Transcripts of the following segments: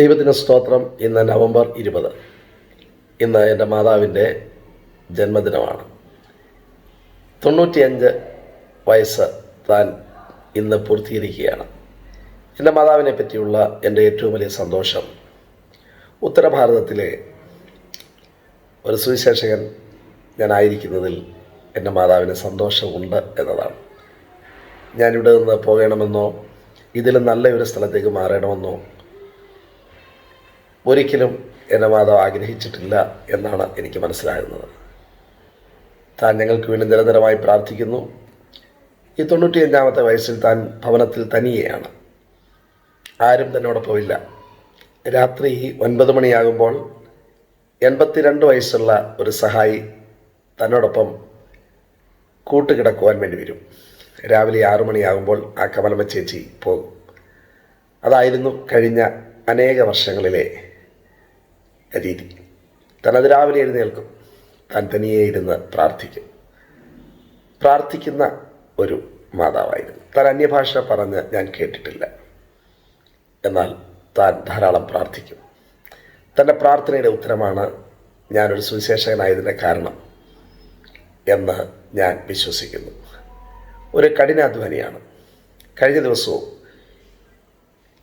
ദൈവത്തിന് സ്തോത്രം ഇന്ന് നവംബർ ഇരുപത്. ഇന്ന് എന്റെ മാതാവിന്റെ ജന്മദിനമാണ്. തൊണ്ണൂറ്റിയഞ്ച് വയസ്സ് താൻ ഇന്ന് പൂർത്തീകരിക്കുകയാണ്. എന്റെ മാതാവിനെ പറ്റിയുള്ള എന്റെ ഏറ്റവും വലിയ സന്തോഷം. ഉത്തരഭാരതത്തിലെ ഒരു സുവിശേഷകൻ ഞാനായിരിക്കുന്നതിൽ എന്റെ മാതാവിന് സന്തോഷമുണ്ട് എന്നതാണ്. ഞാനിവിടെ നിന്ന് പോകണമെന്നോ ഇതിൽ നല്ല ഒരു സ്ഥലത്തേക്ക് മാറണമെന്നോ ഒരിക്കലും എന്നെ മാതാവ് ആഗ്രഹിച്ചിട്ടില്ല എന്നാണ് എനിക്ക് മനസ്സിലാകുന്നത്. താൻ ഞങ്ങൾക്ക് വേണ്ടി നിരന്തരമായി പ്രാർത്ഥിക്കുന്നു. ഈ തൊണ്ണൂറ്റിയഞ്ചാമത്തെ വയസ്സിൽ താൻ ഭവനത്തിൽ തനിയെയാണ്. ആരും തന്നോടൊപ്പം ഇല്ല രാത്രി ഒൻപത് മണിയാകുമ്പോൾ എൺപത്തിരണ്ട് വയസ്സുള്ള ഒരു സഹായി തന്നോടൊപ്പം കൂട്ടുകിടക്കുവാൻ വേണ്ടി വരും. രാവിലെ ആറു മണിയാകുമ്പോൾ ആ കമലമ്മ ചേച്ചി പോകും. അതായിരുന്നു കഴിഞ്ഞ അനേക വർഷങ്ങളിലെ രീതി തനത് രാവിലെ എഴുന്നേൽക്കും. താൻ തനിയെ ഇരുന്ന് പ്രാർത്ഥിക്കും. പ്രാർത്ഥിക്കുന്ന ഒരു മാതാവായിരുന്നു. താൻ അന്യഭാഷ പറഞ്ഞ് ഞാൻ കേട്ടിട്ടില്ല. എന്നാൽ താൻ ധാരാളം പ്രാർത്ഥിക്കും. തന്റെ പ്രാർത്ഥനയുടെ ഉത്തരമാണ് ഞാനൊരു സുവിശേഷകനായതിന്റെ കാരണം എന്ന് ഞാൻ വിശ്വസിക്കുന്നു. ഒരു കഠിനാധ്വാനിയാണ്. കഴിഞ്ഞ ദിവസവും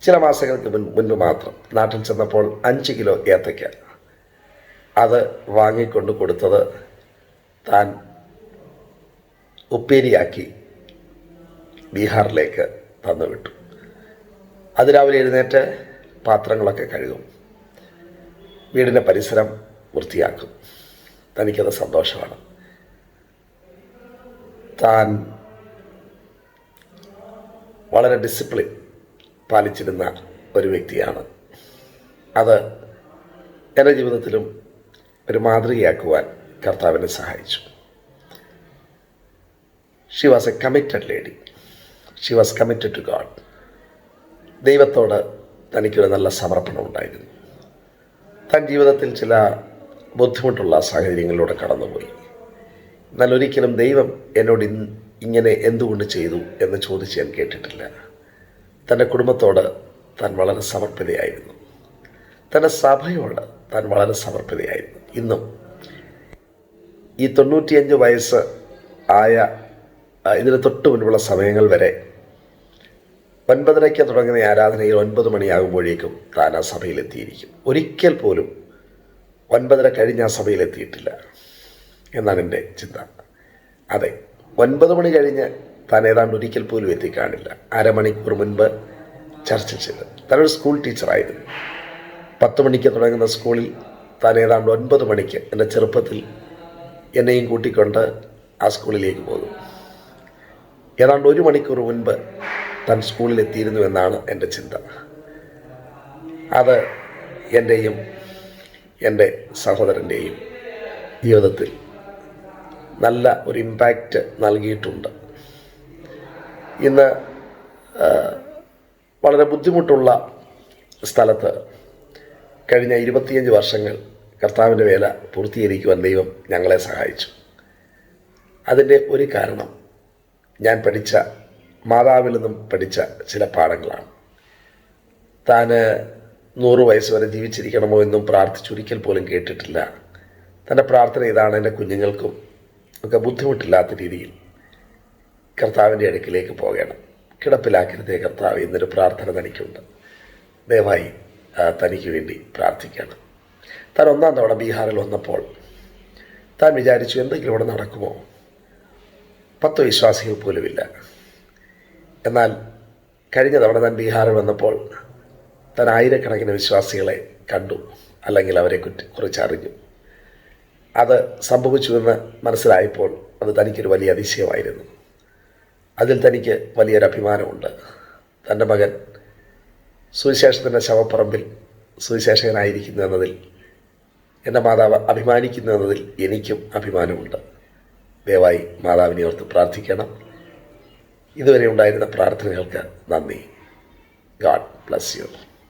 ചില മാസങ്ങൾക്ക് മുൻ മുൻപ് മാത്രം. നാട്ടിൽ ചെന്നപ്പോൾ അഞ്ച് കിലോ ഏത്തയ്ക്ക. അത് വാങ്ങിക്കൊണ്ട് കൊടുത്തത് താൻ ഉപ്പേരിയാക്കി ബീഹാറിലേക്ക് തന്നുവിട്ടു. അതിരാവിലെ എഴുന്നേറ്റ് പാത്രങ്ങളൊക്കെ കഴുകും. വീടിന്റെ പരിസരം വൃത്തിയാക്കും. തനിക്കത് സന്തോഷമാണ്. താൻ വളരെ ഡിസിപ്ലിൻ പാലിച്ചിരുന്ന ഒരു വ്യക്തിയാണ്. അത് എന്റെ ജീവിതത്തിലും ഒരു മാതൃകയാക്കുവാൻ കർത്താവിനെ സഹായിച്ചു. She was a committed lady she was committed to God ദൈവത്തോട് തനിക്കൊരു നല്ല സമർപ്പണം ഉണ്ടായിരുന്നു. താൻ ജീവിതത്തിൽ ചില ബുദ്ധിമുട്ടുള്ള സാഹചര്യങ്ങളിലൂടെ കടന്നുപോയി. എന്നാൽ ഒരിക്കലും ദൈവം എന്നോട് ഇങ്ങനെ എന്തുകൊണ്ട് ചെയ്തു എന്ന് ചോദിച്ച് ഞാൻ കേട്ടിട്ടില്ല. തന്റെ കുടുംബത്തോട് താൻ വളരെ സമർപ്പിതയായിരുന്നു. തന്റെ സഭയോട് താൻ വളരെ സമർപ്പിതയായിരുന്നു. ഇന്നും ഈ തൊണ്ണൂറ്റിയഞ്ച് വയസ്സ് ആയ ഇതിന് തൊട്ട് മുൻപുള്ള സമയങ്ങൾ വരെ ഒൻപതരയ്ക്ക് തുടങ്ങുന്ന ആരാധനയിൽ ഒൻപത് മണിയാകുമ്പോഴേക്കും താൻ ആ സഭയിലെത്തിയിരിക്കും. ഒരിക്കൽ പോലും ഒൻപതര കഴിഞ്ഞ് ആ സഭയിലെത്തിയിട്ടില്ല എന്നാണ് എന്റെ ചിന്ത. അതെ ഒൻപത് മണി കഴിഞ്ഞ് താൻ ഏതാണ്ട് ഒരിക്കൽ പോലും എത്തിക്കാണില്ല അരമണിക്കൂർ മുൻപ് ചർച്ച ചെയ്ത്. താനൊരു സ്കൂൾ ടീച്ചറായിരുന്നു പത്ത് മണിക്ക് തുടങ്ങുന്ന സ്കൂളിൽ താൻ ഏതാണ്ട് ഒൻപത് മണിക്ക് എന്റെ ചെറുപ്പത്തിൽ എന്നെയും കൂട്ടിക്കൊണ്ട് ആ സ്കൂളിലേക്ക് പോകും. ഏതാണ്ട് ഒരു മണിക്കൂർ മുൻപ് താൻ സ്കൂളിൽ എത്തിയിരുന്നു എന്നാണ് എന്റെ ചിന്ത. അത് എന്റെയും എന്റെ സഹോദരന്റെയും ജീവിതത്തിൽ നല്ല ഒരു ഇമ്പാക്റ്റ് നൽകിയിട്ടുണ്ട്. ഇന്ന് വളരെ ബുദ്ധിമുട്ടുള്ള സ്ഥലത്ത് കഴിഞ്ഞ ഇരുപത്തിയഞ്ച് വർഷങ്ങൾ കർത്താവിന്റെ വേല പൂർത്തീകരിക്കുവാൻ ദൈവം ഞങ്ങളെ സഹായിച്ചു. അതിന്റെ ഒരു കാരണം ഞാൻ പഠിച്ച മാതാവിൽ നിന്നും പഠിച്ച ചില പാഠങ്ങളാണ്. താൻ നൂറ് വയസ്സ് വരെ ജീവിച്ചിരിക്കണമോ എന്നും പ്രാർത്ഥിച്ചൊരിക്കൽ പോലും കേട്ടിട്ടില്ല. തന്റെ പ്രാർത്ഥന ഇതാണ് എന്റെ കുഞ്ഞുങ്ങൾക്കും ഒക്കെ ബുദ്ധിമുട്ടില്ലാത്ത രീതിയിൽ. കർത്താവിന്റെ അടുക്കിലേക്ക് പോകണം. കിടപ്പിലാക്കരുതേ കർത്താവ് എന്നൊരു പ്രാർത്ഥന തനിക്കുണ്ട്. ദയവായി തനിക്ക് വേണ്ടി പ്രാർത്ഥിക്കണം. താൻ ഒന്നാം തവണ ബീഹാറിൽ വന്നപ്പോൾ താൻ വിചാരിച്ചു എന്തെങ്കിലും ഇവിടെ നടക്കുമോ? പത്ത് വിശ്വാസികൾ പോലുമില്ല. എന്നാൽ കഴിഞ്ഞ തവണ താൻ ബീഹാറിൽ വന്നപ്പോൾ താൻ ആയിരക്കണക്കിന് വിശ്വാസികളെ കണ്ടു അല്ലെങ്കിൽ അവരെ കുറിച്ച് അറിഞ്ഞു. അത് സംഭവിച്ചുവെന്ന് മനസ്സിലായപ്പോൾ അത് തനിക്കൊരു വലിയ അതിശയമായിരുന്നു. അതിൽ തനിക്ക് വലിയൊരു അഭിമാനമുണ്ട് തന്റെ മകൻ സുവിശേഷത്തിന്റെ ശവപ്പറമ്പിൽ സുവിശേഷകനായിരിക്കുന്നു എന്നതിൽ എന്റെ മാതാവ് അഭിമാനിക്കുന്നു എന്നതിൽ എനിക്കും അഭിമാനമുണ്ട്. ദയവായി മാതാവിനെ ഓർത്ത് പ്രാർത്ഥിക്കണം. ഇതുവരെ ഉണ്ടായിരുന്ന പ്രാർത്ഥനകൾക്ക് നന്ദി. God bless you.